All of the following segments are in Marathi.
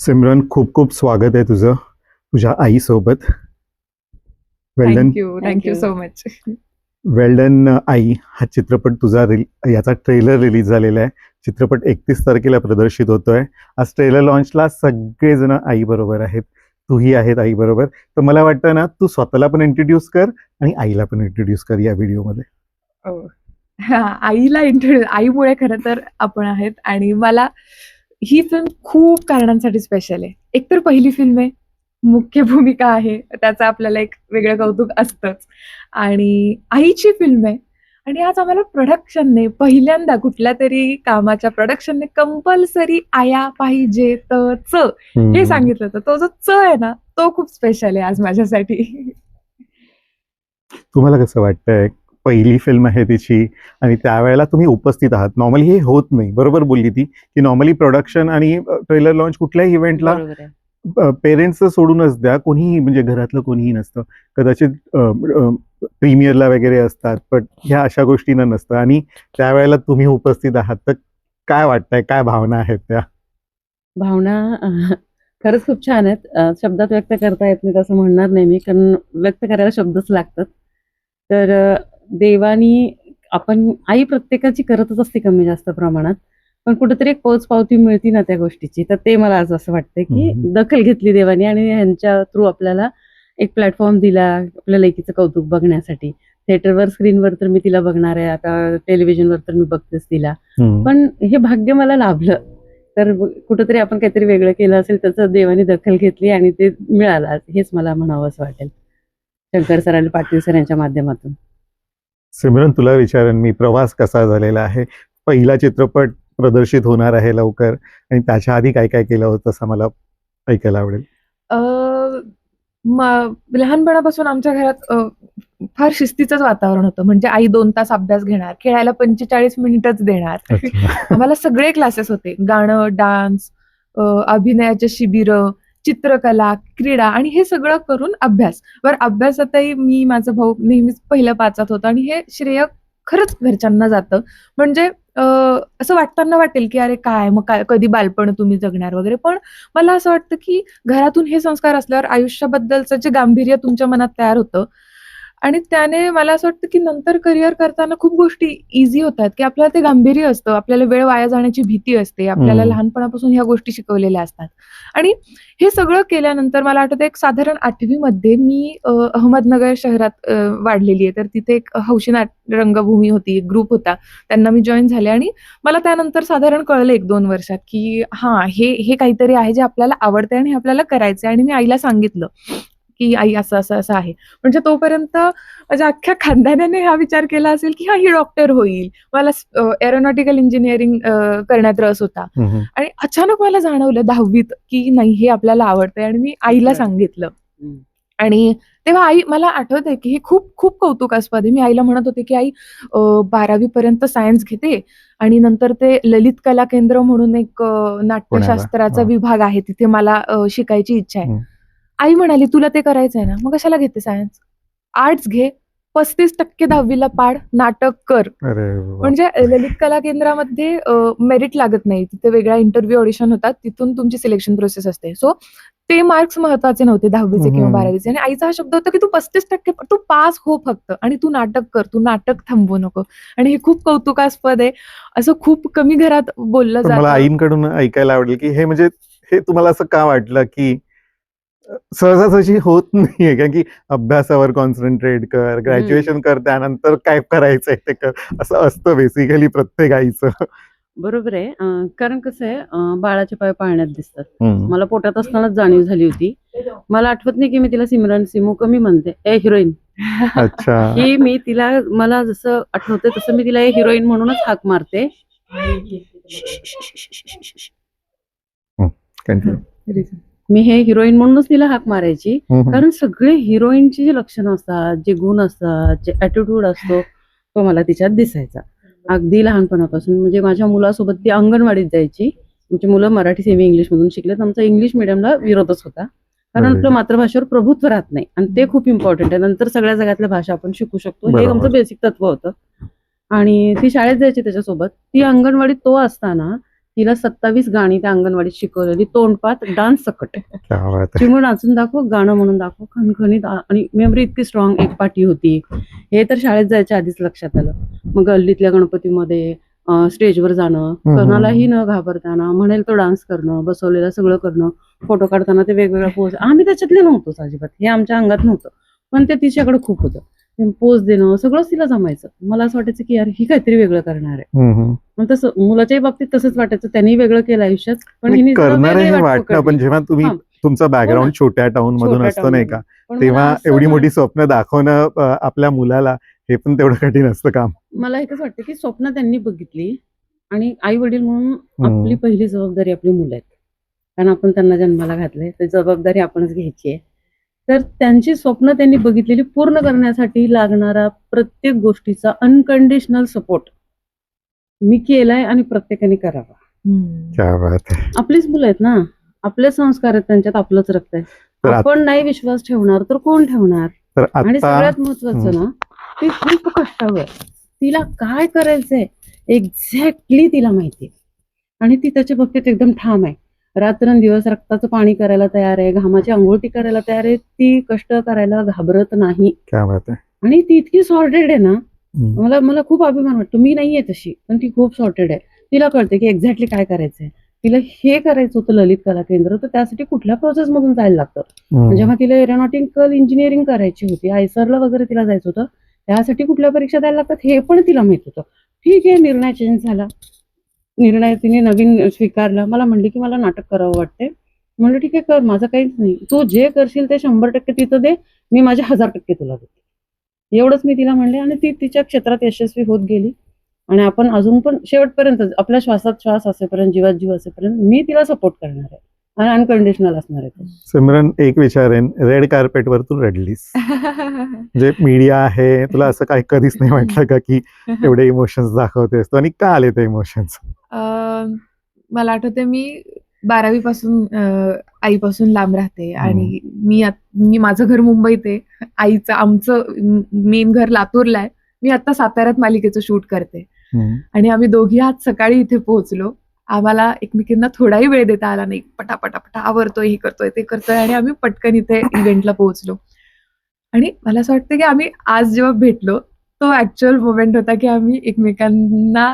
सिमरन खूप खूप स्वागत आहे तुझं तुझ्या आईसोबत. Well done thank you thank you. So much well done आई हा चित्रपट तुझा रिल याचा ट्रेलर रिलीज झालेला आहे. चित्रपट एकतीस तारखेला प्रदर्शित होतोय. आज ट्रेलर लॉन्चला सगळेजण आई बरोबर आहेत. तूही आहेत आई बरोबर. तर मला वाटतं ना तू स्वतःला पण इंट्रोड्यूस कर आणि आईला पण इंट्रोड्यूस कर या व्हिडिओमध्ये. आईला इंट्रोड्यूस आईमुळे खरं तर आपण आहेत. आणि मला ही फिल्म खूप कारणांसाठी स्पेशल आहे. एकतर पहिली फिल्म आहे मुख्य भूमिका आहे त्याचं आपल्याला एक वेगळं कौतुक असतंच. आणि आईची फिल्म आहे आणि आज आम्हाला प्रोडक्शनने पहिल्यांदा कुठल्या तरी कामाच्या प्रोडक्शनने कंपल्सरी आया पाहिजे तर च हे सांगितलं होतं तो जो च आहे ना तो खूप स्पेशल आहे आज माझ्यासाठी. तुम्हाला कसं वाटतंय? पहिली फिल्म आहे तिची आणि त्यावेळेला तुम्ही उपस्थित आहात. नॉर्मली हे होत नाही. बरोबर बोलली ती की नॉर्मली प्रोडक्शन आणि ट्रेलर लॉन्च कुठल्याही इव्हेंटला पेरेंट्स सोडूनच द्या. कोणीही म्हणजे घरातलं कोणीही नसतं. कदाचित प्रीमियरला वगैरे असतात पण ह्या अशा गोष्टींना नसतं. आणि त्यावेळेला तुम्ही उपस्थित आहात. तर काय वाटतंय? काय भावना आहेत त्या? भावना खरंच खूप छान आहेत. शब्दात व्यक्त करता येत नाही असं म्हणणार नाही मी कारण व्यक्त करायला शब्दच लागतात. तर देवानी आपण आई प्रत्येकाची करतच असते कमी जास्त प्रमाणात पण कुठेतरी एक पोच पावती मिळती ना त्या गोष्टीची तर ते मला आज असं वाटतंय की. दखल घेतली देवानी आणि ह्यांच्या थ्रू आपल्याला एक प्लॅटफॉर्म दिला आपल्या लेकीचं कौतुक बघण्यासाठी थिएटरवर स्क्रीनवर तर मी तिला बघणार आहे आता टेलिव्हिजनवर तर मी बघतेच तिला. पण हे भाग्य मला लाभलं तर कुठंतरी आपण काहीतरी वेगळं केलं असेल त्याचं देवाने दखल घेतली आणि ते मिळालं. हेच मला म्हणावं असं वाटेल शंकर सर आणि पाटील सर यांच्या माध्यमातून सिमरन तुला विचारेन मी प्रवास कसा झालेला आहे? पहिला चित्रपट प्रदर्शित होणार आहे लवकर. आणि त्याच्या आधी काय काय केलं होतं असं मला ऐकायला आवडेल. लहानपणापासून आमच्या घरात फार शिस्तीचंच वातावरण होतं. म्हणजे आई दोन तास अभ्यास घेणार खेळायला पंचेचाळीस मिनिटच देणार. आम्हाला सगळे क्लासेस होते. गाणं डान्स अभिनयाचे शिबिर चित्रकला क्रीडा आणि हे सगळं करून अभ्यास. वर अभ्यासातही मी माझा भाऊ नेहमीच पहिल्या पाचात होता आणि हे श्रेय खरंच घरच्यांना जातं. म्हणजे असं वाटताना वाटेल की अरे काय मग काय कधी बालपण तुम्ही जगणार वगैरे. पण मला असं वाटतं की घरातून हे संस्कार असल्यावर आयुष्याबद्दलचं जे गांभीर्य तुमच्या मनात तयार होतं आणि त्याने मला असं वाटतं की नंतर करिअर करताना खूप गोष्टी इझी होतात की आपल्याला ते गांभीर्य असतं आपल्याला वेळ वाया जाण्याची भीती असते आपल्याला. लहानपणापासून ह्या गोष्टी शिकवलेल्या असतात. आणि हे सगळं केल्यानंतर मला आठवतं एक साधारण आठवीमध्ये मी अहमदनगर शहरात वाढलेली आहे. तर तिथे एक हौशी नाट रंगभूमी होती एक ग्रुप होता. त्यांना मी जॉईन झाले आणि मला त्यानंतर साधारण कळलं एक दोन वर्षात की हां हे हे काहीतरी आहे जे आपल्याला आवडते आणि हे आपल्याला करायचं आणि मी आईला सांगितलं की आई असं असं असं आहे म्हणजे तोपर्यंत माझ्या अख्ख्या खानदानाने हा विचार केला असेल की हा ही डॉक्टर होईल मला एरोनॉटिकल इंजिनिअरिंग करण्यात रस होता. आणि अचानक मला जाणवलं दहावीत की नाही हे आपल्याला आवडतंय आणि मी आईला सांगितलं. आणि तेव्हा आई मला आठवत आहे की हे खूप खूप कौतुकास्पद आहे मी आईला म्हणत होते की आई बारावी पर्यंत सायन्स घेते आणि नंतर ते ललित कला केंद्र म्हणून एक नाट्यशास्त्राचा. विभाग आहे तिथे मला शिकायची इच्छा आहे. आई म्हणाली तुला ते करायचंय ना मग कशाला घेते सायन्स आर्ट्स घे पस्तीस टक्के दहावीला पाड नाटक कर. अरे वा. म्हणजे ललित कला केंद्रामध्ये मेरिट लागत नाही. तिथे वेगळा इंटरव्ह्यू ऑडिशन होतात तिथून तुमची सिलेक्शन प्रोसेस असते. सो ते मार्क्स महत्त्वाचे नव्हते दहावीचे किंवा हम्म. बारावीचे. आणि आईचा हा शब्द होता की तू पस्तीस टक्के तू पास हो फक्त आणि तू नाटक कर तू नाटक थांबवू नको. आणि हे खूप कौतुकास्पद आहे. असं खूप कमी घरात बोललं पण मला जातं. आईंकडून ऐकायला आवडेल की हे म्हणजे हे तुम्हाला असं का वाटलं की सहजासहजी होत नाहीये कारण की अभ्यासावर कॉन्सन्ट्रेट कर ग्रॅज्युएशन कर त्यानंतर काय करायचंय ते कर असं असतं बेसिकली प्रत्येक आईचं. बरोबर आहे. कारण कसं आहे बाळाचे पाय पाळण्यात दिसतात. मला पोटात असतानाच जाणीव झाली होती. मला आठवत नाही की मी तिला सिमरन सिमू कमी म्हणते. ए हिरोईन अच्छा. की मी तिला मला जसं आठवतंय तसं मी तिला ए हिरोईन म्हणूनच हाक मारते. कंटिन्यू मी हे हिरोईन म्हणूनच तिला हाक मारायची. कारण सगळे हिरोईनची जे लक्षणं असतात जे गुण असतात जे ऍटिट्यूड असतो तो मला तिच्यात दिसायचा. अगदी लहानपणापासून म्हणजे माझ्या मुलासोबत ती अंगणवाडीत जायची. आमची मुलं मराठी सेमी इंग्लिश मधून शिकलेत. आमचा इंग्लिश मिडियमला विरोधच होता. कारण. आपल्या मातृभाषेवर प्रभुत्व राहत नाही. आणि ते खूप इम्पॉर्टंट आहे. नंतर सगळ्या जगातल्या भाषा आपण शिकू शकतो. हे. आमचं बेसिक तत्व होतं. आणि ती शाळेत जायची त्याच्यासोबत. ती अंगणवाडीत तो असताना तिला सत्तावीस गाणी त्या अंगणवाडीत शिकवलेली. तोंडपात डान्स सकट. चिमून नाचून दाखव गाणं म्हणून दाखव. खणखणीत आणि मेमरी इतकी स्ट्रॉंग एक पाठी होती. हे तर शाळेत जायच्या आधीच लक्षात आलं. मग गल्लीतल्या गणपतीमध्ये स्टेजवर जाणं. कोणालाही न घाबरताना म्हणेल तो डान्स करणं बसवलेलं सगळं करणं फोटो काढताना ते वेगवेगळ्या पोज आम्ही त्याच्यातले नव्हतोच अजिबात. हे आमच्या अंगात नव्हतं. पण ते तिच्याकडे खूप होतं. पोज देणं सगळंच तिला जमायचं मला असं वाटायचं की यार ही काहीतरी वेगळं करणार आहे. मग तसं मुलाच्याही बाबतीत तसंच वाटायचं त्यांनी वेगळं केलं आयुष्यात पण हिने हे पण. जेव्हा तुम्ही हा. तुमचं बॅकग्राऊंड छोट्या टाउन मधून असतं नाही का तेव्हा एवढी मोठी स्वप्न दाखवणं आपल्या मुलाला हे पण तेवढं कठीण असतं काम मला एकच वाटतं की स्वप्न त्यांनी बघितली आणि आई वडील म्हणून. आपली पहिली जबाबदारी आपली मुलं आहेत कारण आपण त्यांना जन्माला घातलंय तर जबाबदारी आपणच घ्यायची आहे तर त्यांची स्वप्न त्यांनी बघितलेली पूर्ण करण्यासाठी लागणारा प्रत्येक गोष्टीचा अनकंडिशनल सपोर्ट मी केलाय आणि प्रत्येकाने करावा. हम्म. क्या बात आहे. आपलीच मुलं आहेत ना? आपले संस्कार आहेत त्यांच्यात आपलंच रक्त आहे. आपण नाही विश्वास ठेवणार तर कोण ठेवणार? तर आणि आता सगळ्यात महत्वाचं ना ती खूप कष्टावर तिला काय करायचंय? एक्झॅक्टली तिला माहितीये. आणि ती त्याच्या बाबतीत एकदम ठाम आहे. रात्रंदिवस रक्ताचं पाणी करायला तयार आहे घामाची आंघोळ ती करायला तयार आहे ती कष्ट करायला घाबरत नाही. क्या बात आहे. आणि ती इतकी सॉर्टेड आहे ना हम्म. मला मला खूप अभिमान वाटतो. मी नाहीये तशी पण ती खूप सॉर्टेड आहे. तिला कळते की एक्झॅक्टली काय करायचंय. तिला हे करायचं होतं ललित कला केंद्र तर त्यासाठी कुठल्या प्रोसेस मधून जायला लागतं? हम्म. जेव्हा तिला एरोनॉटिकल इंजिनिअरिंग करायची होती आयसरला वगैरे तिला जायचं होतं. त्यासाठी कुठल्या परीक्षा द्यायला लागतात हे पण तिला माहीत होतं. ठीक आहे निर्णय चेंज झाला. निर्णय तिने नवीन स्वीकारला. मला म्हणली की मला नाटक करावं वाटते म्हणलं ठीक आहे कर. माझं काहीच नाही. तू जे करशील ते शंभर टक्के तिथं दे. मी माझे हजार टक्के तुला देते. एवढंच मी तिला म्हणले आणि ती तिच्या क्षेत्रात यशस्वी होत गेली. आणि आपण अजून पण शेवटपर्यंत आपल्या श्वासात श्वास असेपर्यंत जीवात जीव असेपर्यंत मी तिला सपोर्ट करणार आहे. आणि अनकंडिशनल असणार आहे. सिमरन एक विचारेन रेड कार्पेटवर तू रडलीस. म्हणजे मीडिया आहे तुला असं काही कधीच नाही वाटलं का की एवढे इमोशन्स दाखवतेस? तू आणि का आले ते इमोशन्स मला आठवते मी बारावी पासून आईपासून लांब राहते आणि मी मी माझं घर मुंबईत आहे. आईचं आमचं मेन घर लातूरला आहे. मी आता साताऱ्यात मालिकेचं शूट करते. आणि आम्ही दोघी आज सकाळी इथे पोहोचलो. आम्हाला एकमेकींना थोडाही वेळ देता आला नाही. पटापटा पटा आवरतोय हे करतोय ते करतोय आणि आम्ही पटकन इथे इव्हेंटला पोहोचलो. आणि मला असं वाटतं की आम्ही आज जेव्हा भेटलो तो ऍक्च्युअल मोमेंट होता की आम्ही एकमेकांना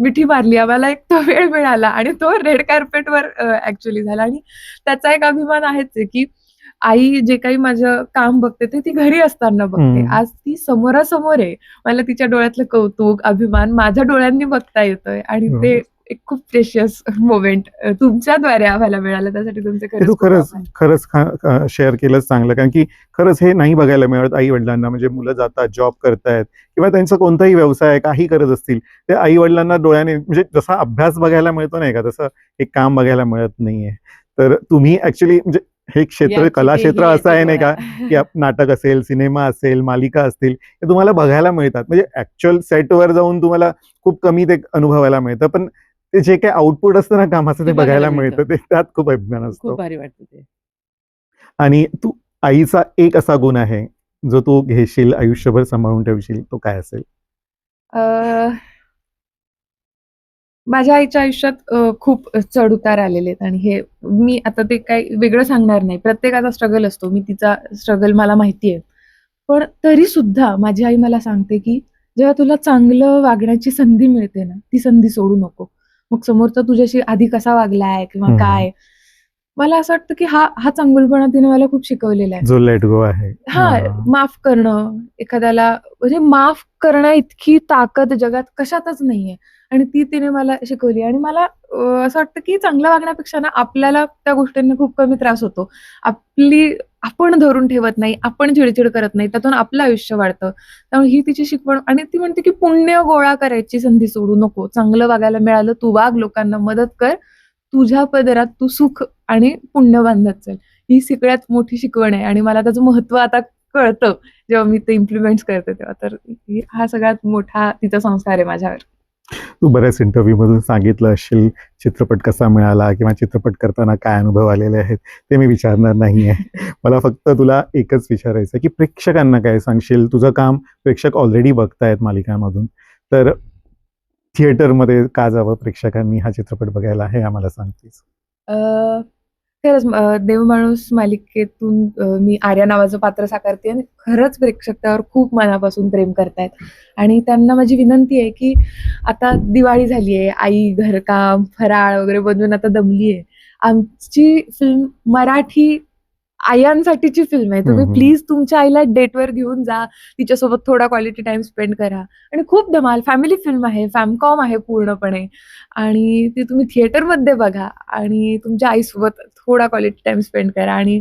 मिठी मारली आम्हाला एक तो वेळ मिळाला आणि तो रेड कार्पेटवर ऍक्च्युली झाला आणि त्याचा एक अभिमान आहेच आहे की आई जे काही माझं काम बघते ते ती घरी असताना बघते. आज ती समोरासमोर आहे मला तिच्या डोळ्यातलं कौतुक अभिमान माझ्या डोळ्यांनी बघता येतोय आणि. ते एक खूप प्रेशियस मोमेंट तुमच्याद्वारे आम्हाला मिळालं. त्यासाठी तुमचे तू खरंच आभार. खरंच शेअर केलंच चांगलं. कारण की खरंच हे नाही बघायला मिळत आई वडिलांना म्हणजे मुलं जातात जॉब करतायत किंवा त्यांचा कोणताही व्यवसाय काही करत असतील ते आई वडिलांना डोळ्याने म्हणजे जसा अभ्यास बघायला मिळतो नाही का तसं हे काम बघायला मिळत नाहीये. तर तुम्ही ऍक्च्युली म्हणजे हे क्षेत्र कला क्षेत्र असं आहे नाही का. की नाटक असेल सिनेमा असेल मालिका असतील हे तुम्हाला बघायला मिळतात. म्हणजे ऍक्च्युअल सेटवर जाऊन तुम्हाला खूप कमी ते अनुभवायला मिळतं. पण ते जे काही आउटपुट असतं ना कामाचं ते बघायला मिळतं. ते त्यात खूप अभिमान असतो. खूप भारी वाटतं ते. आणि तू आईचा एक असा गुण आहे जो तू घेशील आयुष्यभर सांभाळून ठेवशील तो काय असेल? माझ्या आईच्या आयुष्यात खूप चढ उतार आलेले आहेत आणि हे मी आता ते काही वेगळं सांगणार नाही. प्रत्येकाचा स्ट्रगल असतो. मी तिचा स्ट्रगल मला माहिती आहे. पण तरी सुद्धा माझी आई मला सांगते की जेव्हा तुला चांगलं वागण्याची संधी मिळते ना ती संधी सोडू नको. मग समोरचा तुझ्याशी आधी कसा वागलाय किंवा. काय मला असं वाटतं की हा हा चांगुलपणा तिने मला खूप शिकवलेला आहे. जो लेट गो आहे. हा. माफ करणं एखाद्याला म्हणजे माफ करणं इतकी ताकद जगात कशातच नाहीये. आणि ती तिने मला शिकवली. आणि मला असं वाटतं की चांगलं वागण्यापेक्षा ना आपल्याला त्या गोष्टींनी खूप कमी त्रास होतो. आपली आपण धरून ठेवत नाही आपण चिडचिड करत नाही त्यातून आपलं आयुष्य वाढतं. त्यामुळे ही तिची शिकवण आणि ती म्हणते की पुण्य गोळा करायची संधी सोडू नको. चांगलं वागायला मिळालं तू वाग लोकांना मदत कर. तुझ्या पदरात तू सुख आणि पुण्य बांधत चल. ही सगळ्यात मोठी शिकवण आहे आणि मला त्याचं महत्त्व आता कळतं जेव्हा मी ते इम्प्लिमेंट करते तेव्हा. तर हा सगळ्यात मोठा तिचा संस्कार आहे माझ्यावर. तू बऱ्याच इंटरव्ह्यू मधून सांगितलं असशील चित्रपट कसा मिळाला किंवा चित्रपट करताना काय अनुभव आलेले आहेत ते मी विचारणार नाहीये. मला फक्त तुला एकच विचारायचं आहे की प्रेक्षकांना काय सांगशील? तुझं काम प्रेक्षक ऑलरेडी बघतायत मालिकांमधून. तर थिएटरमध्ये का जावं प्रेक्षकांनी हा चित्रपट बघायला हे आम्हाला सांगतेस. खरंच देव माणूस मालिकेतून मी आर्या नावाचं पात्र साकारते आणि खरंच प्रेक्षक त्यावर खूप मनापासून प्रेम करतायत. आणि त्यांना माझी विनंती आहे की आता दिवाळी झाली आहे आई घरकाम फराळ वगैरे बनवून आता दमली आहे आमची फिल्म मराठी आयांसाठीची फिल्म आहे. तुम्ही. प्लीज तुमच्या आईला डेटवर घेऊन जा. तिच्यासोबत थोडा क्वालिटी टाइम स्पेंड करा. आणि खूप धमाल. फॅमिली फिल्म आहे. फॅमकॉम आहे पूर्णपणे. आणि ती तुम्ही थिएटरमध्ये बघा. आणि तुमच्या आईसोबत थोडा क्वालिटी टाइम स्पेंड करा. आणि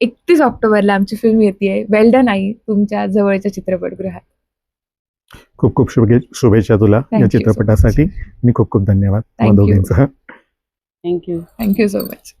एकतीस ऑक्टोबरला आमची फिल्म येते. वेल डन आई. तुमच्या जवळच्या चित्रपटगृहात. खूप खूप शुभे शुभेच्छा तुला या चित्रपटासाठी. आणि खूप खूप धन्यवाद. Thank you thank you so much